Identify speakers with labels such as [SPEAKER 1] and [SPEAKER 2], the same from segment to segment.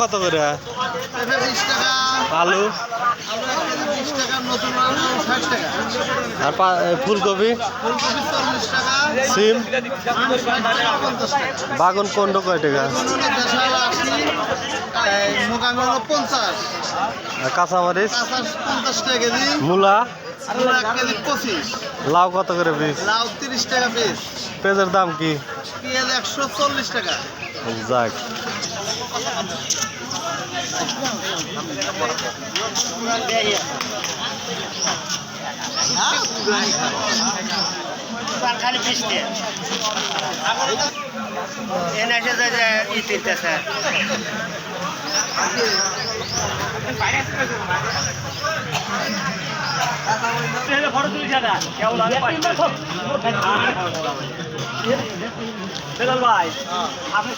[SPEAKER 1] কত করে? আলু। আর ফুলকপি। সিম। বাগুন কোনটা কয় টাকা
[SPEAKER 2] বেগুন হলো দেশাল আশি এই মোকামি হলো পঞ্চাশ।
[SPEAKER 1] কাঁচামরিচ?
[SPEAKER 2] পঞ্চাশ টাকা কেজি।
[SPEAKER 1] মূলা?
[SPEAKER 2] কেজি পঁচিশ।
[SPEAKER 1] লাউ কত করে পিস?
[SPEAKER 2] লাউ তিরিশ টাকা পিস।
[SPEAKER 1] পেঁয়াজের দাম কি?
[SPEAKER 2] পেঁয়াজ একশো চল্লিশ টাকা।
[SPEAKER 1] যাক।
[SPEAKER 3] খালি এনে এসে
[SPEAKER 4] ফটো তুলি জানা কেমন বেলাল ভাই আপনি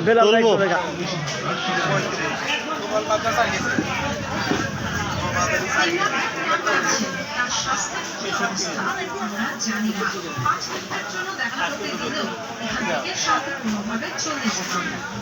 [SPEAKER 4] বেলাল ভাই চলে গেল।
[SPEAKER 5] জানি না পাঁচ মিনিটের জন্য দেখা করতে গেলেও এখান থেকে কোনোভাবে চলে যেত